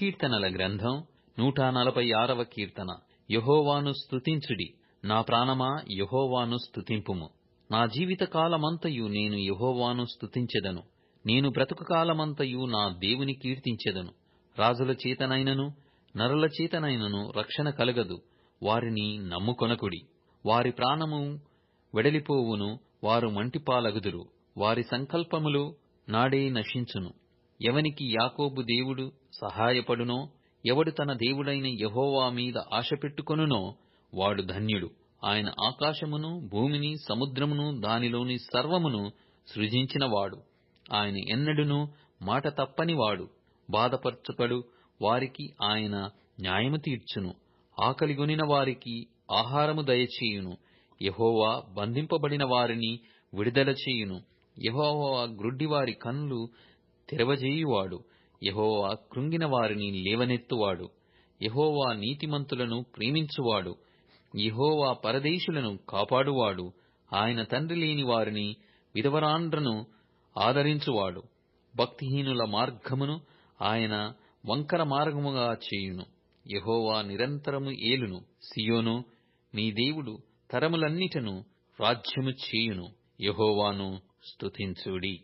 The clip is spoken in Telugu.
కీర్తనల గ్రంథం నూట నలభై ఆరవ కీర్తన. యహోవాను స్తుతించుడి. నా ప్రాణమా యహోవాను స్తుతింపుము. నా జీవిత కాలమంతయు నేను యహోవాను స్తుతించెదను. నేను బ్రతుకు కాలమంతయు నా దేవుని కీర్తించెదను. రాజుల చేతనైనను నరుల చేతనైనను రక్షణ కలగదు. వారిని నమ్ముకొనకుడి. వారి ప్రాణము వెడలిపోవును వారు మంటిపాలగుదురు. వారి సంకల్పములు నాడే నశించును. ఎవనికి యాకోబు దేవుడు సహాయపడునో? ఎవడు తన దేవుడైన యహోవా మీద ఆశపెట్టుకొనునో వాడు ధన్యుడు. ఆయన ఆకాశమును భూమిని సముద్రమును దానిలోని సర్వమును సృజించినవాడు. ఆయన ఎన్నడును మాట తప్పనివాడు. బాధపరచుకడు వారికి ఆయన న్యాయము తీర్చును. ఆకలిగొనిన వారికి ఆహారము దయచేయును. యహోవా బంధింపబడిన వారిని విడుదల చేయును. యహోవా గ్రుడ్డివారి కన్నులు తెరవజేయువాడు. యహోవా కృంగిన వారిని లేవనెత్తువాడు. యహోవా నీతిమంతులను ప్రేమించువాడు. యహోవా పరదేశులను కాపాడువాడు. ఆయన తండ్రి లేని వారిని విధవరాండ్రను ఆదరించువాడు. భక్తిహీనుల మార్గమును ఆయన వంకర మార్గముగా చేయును. యహోవా నిరంతరము ఏలును. సియోను నీ దేవుడు తరములన్నిటను రాజ్యము చేయును. యహోవాను స్తుతించుడి.